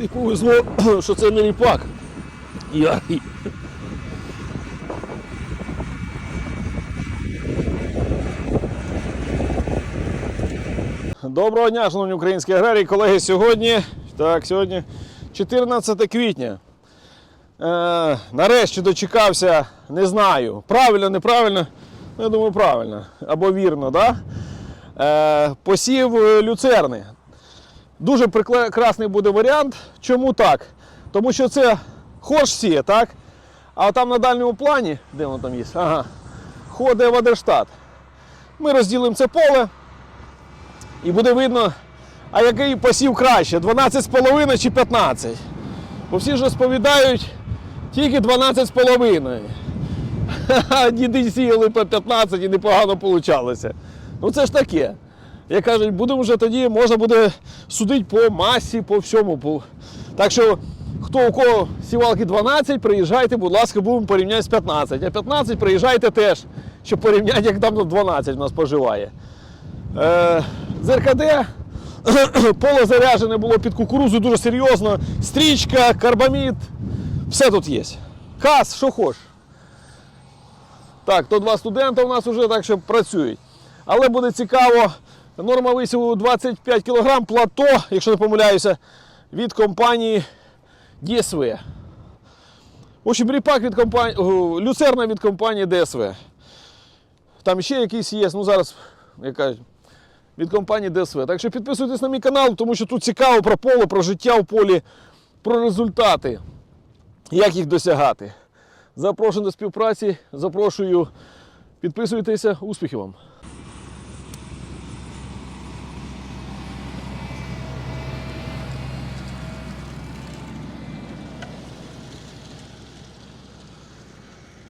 І повезло, що це не ріпак. Я... Доброго дня, шановні українські аграрії, колеги. Сьогодні, так, сьогодні 14 квітня. Е, нарешті дочекався, не знаю, правильно, неправильно. Ну, я думаю, правильно або вірно, да? Е, посів е, люцерни. Дуже прекрасний буде варіант. Чому так? Тому що це хорш сіє, так? А там на дальньому плані, де воно там є? Ага, ходить Вадерштат. Ми розділимо це поле і буде видно, а який посів краще, 12,5 чи 15. Бо всі ж розповідають тільки 12,5. Ха-ха, Діди сіяли по 15 і непогано вийшло. Ну це ж таке. Як кажуть, будемо вже тоді, можна буде судити по масі, по всьому. Так що, хто у кого сівалки 12, приїжджайте, будь ласка, будемо порівняти з 15. А 15 приїжджайте теж, щоб порівняти, як там 12 у нас поживає. Е, РКД поле заряджене було під кукурузу дуже серйозно. Стрічка, карбамід, все тут є. Кас, що хочеш. Так, то два студента у нас вже так що працюють. Але буде цікаво, норма висіву 25 кг плато, якщо не помиляюся, від компанії ДСВ. В общем, ріпак від компанії, люцерна від компанії ДСВ. Там ще якийсь є, ну зараз, як кажуть, від компанії ДСВ. Так що підписуйтесь на мій канал, тому що тут цікаво про поле, про життя в полі, про результати, як їх досягати. Запрошую до співпраці, запрошую, підписуйтеся, успіхів вам!